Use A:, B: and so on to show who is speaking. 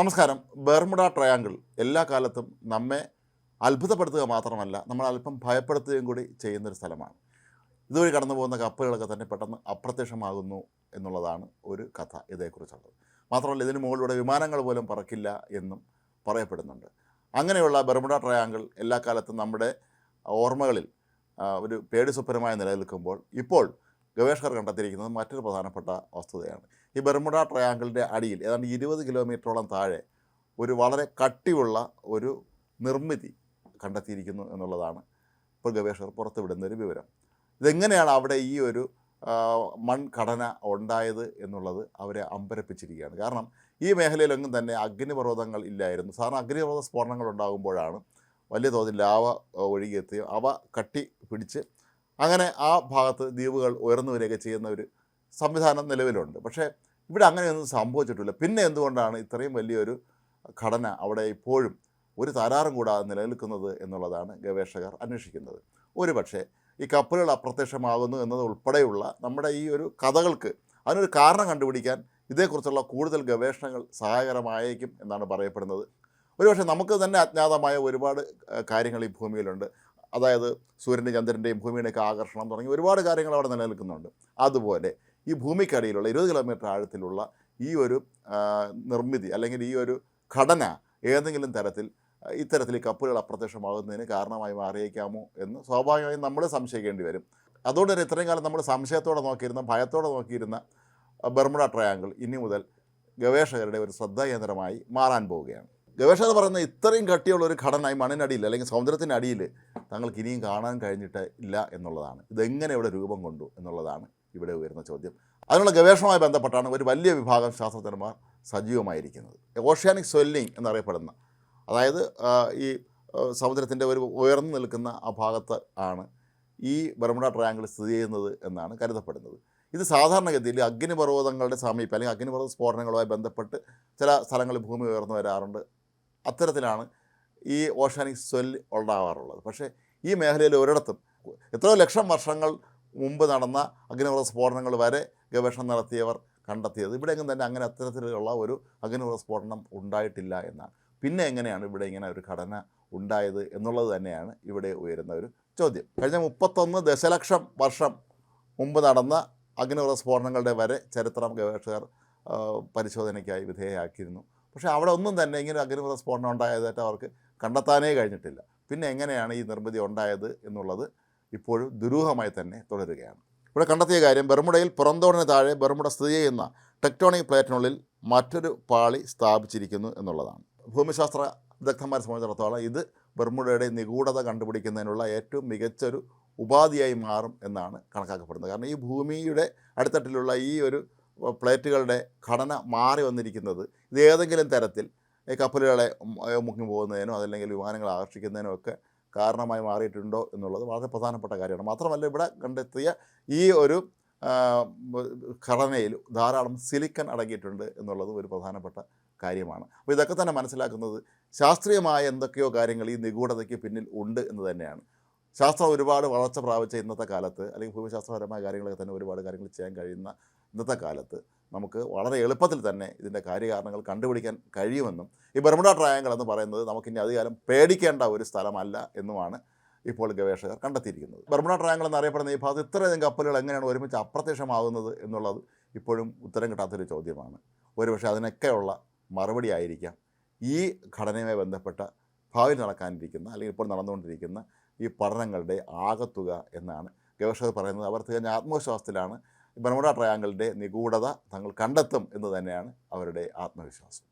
A: നമസ്കാരം. Bermuda Triangle. എല്ലാ കാലത്തും നമ്മെ അത്ഭുതപ്പെടുത്തുക മാത്രമല്ല നമ്മൾ അല്പം ഭയപ്പെടുത്തുകയും കൂടി ചെയ്യുന്നൊരു സ്ഥലമാണ്. ഇതുവഴി കടന്നു പോകുന്ന കപ്പലുകളൊക്കെ തന്നെ പെട്ടെന്ന് അപ്രത്യക്ഷമാകുന്നു എന്നുള്ളതാണ് ഒരു കഥ ഇതേക്കുറിച്ചുള്ളത്. മാത്രമല്ല ഇതിന് മുകളിലൂടെ വിമാനങ്ങൾ പോലും പറക്കില്ല എന്നും പറയപ്പെടുന്നുണ്ട്. അങ്ങനെയുള്ള ബർമുഡ ട്രയാങ്കിൾ എല്ലാ കാലത്തും നമ്മുടെ ഓർമ്മകളിൽ ഒരു പേടിസ്വപ്നമായി നിലനിൽക്കുമ്പോൾ ഇപ്പോൾ ഗവേഷകർ കണ്ടെത്തിയിരിക്കുന്നത് മറ്റൊരു പ്രധാനപ്പെട്ട വസ്തുതയാണ്. ഈ ബെർമുഡ ട്രയാങ്കിളിന്റെ അടിയിൽ ഏതാണ്ട് ഇരുപത് കിലോമീറ്ററോളം താഴെ ഒരു വളരെ കട്ടിയുള്ള ഒരു നിർമ്മിതി കണ്ടെത്തിയിരിക്കുന്നു എന്നുള്ളതാണ് ഇപ്പോൾ ഗവേഷകർ പുറത്തുവിടുന്ന ഒരു വിവരം. ഇതെങ്ങനെയാണ് അവിടെ ഈ ഒരു മൺഘടന ഉണ്ടായത് എന്നുള്ളത് അവരെ അമ്പരപ്പിച്ചിരിക്കുകയാണ്. കാരണം ഈ മേഖലയിലൊന്നും തന്നെ അഗ്നിപർവതങ്ങൾ ഇല്ലായിരുന്നു. സാധാരണ അഗ്നിപർവത സ്ഫോടനങ്ങൾ ഉണ്ടാകുമ്പോഴാണ് വലിയ തോതിൽ ലാവ ഒഴുകിയെത്തി അവ കട്ടി പിടിച്ച് അങ്ങനെ ആ ഭാഗത്ത് ദ്വീപുകൾ ഉയർന്നു വരികയൊക്കെ ചെയ്യുന്ന ഒരു സംവിധാനം നിലവിലുണ്ട്. പക്ഷേ ഇവിടെ അങ്ങനെയൊന്നും സംഭവിച്ചിട്ടില്ല. പിന്നെ എന്തുകൊണ്ടാണ് ഇത്രയും വലിയൊരു ഘടന അവിടെ ഇപ്പോഴും ഒരു തരാറും കൂടാതെ നിലനിൽക്കുന്നത് എന്നുള്ളതാണ് ഗവേഷകർ അന്വേഷിക്കുന്നത്. ഒരു പക്ഷേ ഈ കപ്പലുകൾ അപ്രത്യക്ഷമാകുന്നു എന്നത് ഉൾപ്പെടെയുള്ള നമ്മുടെ ഈ ഒരു കഥകൾക്ക് അതിനൊരു കാരണം കണ്ടുപിടിക്കാൻ ഇതേക്കുറിച്ചുള്ള കൂടുതൽ ഗവേഷണങ്ങൾ സഹായകരമായേക്കും എന്നാണ് പറയപ്പെടുന്നത്. ഒരുപക്ഷെ നമുക്ക് തന്നെ അജ്ഞാതമായ ഒരുപാട് കാര്യങ്ങൾ ഈ ഭൂമിയിലുണ്ട്. അതായത് സൂര്യന്റെ ചന്ദ്രന്റെയും ഭൂമിയുടെയൊക്കെ ആകർഷണം തുടങ്ങി ഒരുപാട് കാര്യങ്ങൾ അവിടെ നിലനിൽക്കുന്നുണ്ട്. അതുപോലെ ഈ ഭൂമിക്കടിയിലുള്ള ഇരുപത് കിലോമീറ്റർ ആഴത്തിലുള്ള ഈ ഒരു നിർമ്മിതി അല്ലെങ്കിൽ ഈ ഒരു ഘടന ഏതെങ്കിലും തരത്തിൽ ഇത്തരത്തിൽ കപ്പലുകൾ അപ്രത്യക്ഷമാകുന്നതിന് കാരണമായി മാറിയേക്കാമോ എന്ന് സ്വാഭാവികമായും നമ്മൾ സംശയിക്കേണ്ടി വരും. അതുകൊണ്ട് തന്നെ ഇത്രയും കാലം നമ്മൾ സംശയത്തോടെ നോക്കിയിരുന്ന ഭയത്തോടെ നോക്കിയിരുന്ന ബർമുഡ ട്രയാങ്കിൾ ഇനി മുതൽ ഗവേഷകരുടെ ഒരു ശ്രദ്ധാകേന്ദ്രമായി മാറാൻ പോവുകയാണ്. ഗവേഷകർ പറയുന്ന ഇത്രയും കട്ടിയുള്ള ഒരു ഘടന ഈ മണ്ണിനടിയിൽ അല്ലെങ്കിൽ സമുദ്രത്തിന്റെ അടിയിൽ തങ്ങൾക്ക് ഇനിയും കാണാൻ കഴിഞ്ഞിട്ട് ഇല്ല എന്നുള്ളതാണ്. ഇതെങ്ങനെ ഇവിടെ രൂപം കൊണ്ടു എന്നുള്ളതാണ്. ഇവിടെ ഉയർന്ന ചോദ്യം. അതിനുള്ള ഗവേഷണവുമായി ബന്ധപ്പെട്ടാണ് ഒരു വലിയ വിഭാഗം ശാസ്ത്രജ്ഞന്മാർ സജീവമായിരിക്കുന്നത്. ഓഷ്യാനിക് സ്വെല്ലിംഗ് എന്നറിയപ്പെടുന്ന അതായത് ഈ സമുദ്രത്തിന്റെ ഒരു ഉയർന്നു നിൽക്കുന്ന ആ ഭാഗത്ത് ആണ് ഈ ബർമുഡ ട്രയാങ്കിൾ സ്ഥിതി ചെയ്യുന്നത് എന്നാണ് കരുതപ്പെടുന്നത്. ഇത് സാധാരണഗതിയിൽ അഗ്നിപർവതങ്ങളുടെ സമീപം അല്ലെങ്കിൽ അഗ്നിപർവത സ്ഫോടനങ്ങളുമായി ബന്ധപ്പെട്ട് ചില സ്ഥലങ്ങളിൽ ഭൂമി ഉയർന്നു വരാറുണ്ട്. അത്തരത്തിലാണ് ഈ ഓഷാനിക് സ്വെല്ല് ഉണ്ടാവാറുള്ളത്. പക്ഷേ ഈ മേഖലയിൽ ഒരിടത്തും എത്രയോ ലക്ഷം വർഷങ്ങൾ മുമ്പ് നടന്ന അഗ്നിപർവത സ്ഫോടനങ്ങൾ വരെ ഗവേഷണം നടത്തിയവർ കണ്ടെത്തിയത്. ഇവിടെയെങ്കിലും തന്നെ അങ്ങനെ അത്തരത്തിലുള്ള ഒരു അഗ്നിപർവത സ്ഫോടനം ഉണ്ടായിട്ടില്ല എന്നാണ്. പിന്നെ എങ്ങനെയാണ് ഇവിടെ ഇങ്ങനെ ഒരു ഘടന ഉണ്ടായത് എന്നുള്ളത് തന്നെയാണ് ഇവിടെ ഉയരുന്ന ഒരു ചോദ്യം. കഴിഞ്ഞ മുപ്പത്തൊന്ന് ദശലക്ഷം വർഷം മുമ്പ് നടന്ന അഗ്നിപർവത സ്ഫോടനങ്ങളുടെ വരെ ചരിത്രം ഗവേഷകർ പരിശോധനയ്ക്കായി വിധേയമാക്കിയിരുന്നു പക്ഷേ അവിടെ ഒന്നും തന്നെ ഇങ്ങനെ അഗ്നിപർവത സ്ഫോടനം ഉണ്ടായതായിട്ട് അവർക്ക് കണ്ടെത്താനേ കഴിഞ്ഞിട്ടില്ല. പിന്നെ എങ്ങനെയാണ് ഈ നിർമ്മിതി ഉണ്ടായത് എന്നുള്ളത് ഇപ്പോഴും ദുരൂഹമായി തന്നെ തുടരുകയാണ്. ഇവിടെ കണ്ടെത്തിയ കാര്യം ബെർമുഡയിൽ പുറന്തോടിന് താഴെ ബെർമുഡ സ്ഥിതി ചെയ്യുന്ന ടെക്ടോണിക് പ്ലേറ്റിനുള്ളിൽ മറ്റൊരു പാളി സ്ഥാപിച്ചിരിക്കുന്നു എന്നുള്ളതാണ്. ഭൂമിശാസ്ത്ര വിദഗ്ധന്മാരെ സംബന്ധിച്ചിടത്തോളം ഇത് ബെർമുഡയുടെ നിഗൂഢത കണ്ടുപിടിക്കുന്നതിനുള്ള ഏറ്റവും മികച്ചൊരു ഉപാധിയായി മാറും എന്നാണ് കണക്കാക്കപ്പെടുന്നത്. കാരണം ഈ ഭൂമിയുടെ അടിത്തട്ടിലുള്ള ഈ ഒരു പ്ലേറ്റുകളുടെ ഘടന മാറി വന്നിരിക്കുന്നത് ഇത് ഏതെങ്കിലും തരത്തിൽ കപ്പലുകളെ മുങ്ങി പോകുന്നതിനോ അതല്ലെങ്കിൽ വിമാനങ്ങളെ ആകർഷിക്കുന്നതിനോ ഒക്കെ കാരണമായി മാറിയിട്ടുണ്ടോ എന്നുള്ളത് വളരെ പ്രധാനപ്പെട്ട കാര്യമാണ്. മാത്രമല്ല ഇവിടെ കണ്ടെത്തിയ ഈ ഒരു ഘടനയിൽ ധാരാളം സിലിക്കൻ അടങ്ങിയിട്ടുണ്ട് എന്നുള്ളത് ഒരു പ്രധാനപ്പെട്ട കാര്യമാണ്. അപ്പോൾ ഇതൊക്കെ തന്നെ മനസ്സിലാക്കുന്നത് ശാസ്ത്രീയമായ എന്തൊക്കെയോ കാര്യങ്ങൾ ഈ നിഗൂഢതയ്ക്ക് പിന്നിൽ ഉണ്ട് എന്ന് തന്നെയാണ്. ശാസ്ത്രം ഒരുപാട് വളർച്ച പ്രാപിച്ച ഇന്നത്തെ കാലത്ത് അല്ലെങ്കിൽ ഭൂമിശാസ്ത്രപരമായ കാര്യങ്ങളൊക്കെ തന്നെ ഒരുപാട് കാര്യങ്ങൾ ചെയ്യാൻ കഴിയുന്ന ഇന്നത്തെ കാലത്ത് നമുക്ക് വളരെ എളുപ്പത്തിൽ തന്നെ ഇതിന്റെ കാര്യകാരണങ്ങൾ കണ്ടുപിടിക്കാൻ കഴിയുമെന്നും ഈ ബർമുഡ ട്രയാങ്കിൾ എന്ന് പറയുന്നത് നമുക്കിനി അധികാലം പേടിക്കേണ്ട ഒരു സ്ഥലമല്ല എന്നുമാണ് ഇപ്പോൾ ഗവേഷകർ കണ്ടെത്തിയിരിക്കുന്നത്. ബർമുഡ ട്രയാങ്കിൾ എന്നറിയപ്പെടുന്ന ഈ ഭാഗത്ത് ഇത്രയധികം കപ്പലുകൾ എങ്ങനെയാണ് ഒരുമിച്ച് അപ്രത്യക്ഷമാകുന്നത് എന്നുള്ളത് ഇപ്പോഴും ഉത്തരം കിട്ടാത്തൊരു ചോദ്യമാണ്. ഒരുപക്ഷെ അതിനൊക്കെയുള്ള മറുപടി ആയിരിക്കാം ഈ ഘടനയുമായി ബന്ധപ്പെട്ട ഭാവിയിൽ നടക്കാനിരിക്കുന്ന അല്ലെങ്കിൽ ഇപ്പോൾ നടന്നുകൊണ്ടിരിക്കുന്ന ഈ പഠനങ്ങളുടെ ആകത്തുക എന്നാണ് ഗവേഷകർ പറയുന്നത്. അവർ തികഞ്ഞ ആത്മവിശ്വാസത്തിലാണ് ബർമുഡ ട്രയാങ്കിളിന്റെ നിഗൂഢത തങ്ങൾ കണ്ടെത്തും എന്ന് തന്നെയാണ് അവരുടെ ആത്മവിശ്വാസം.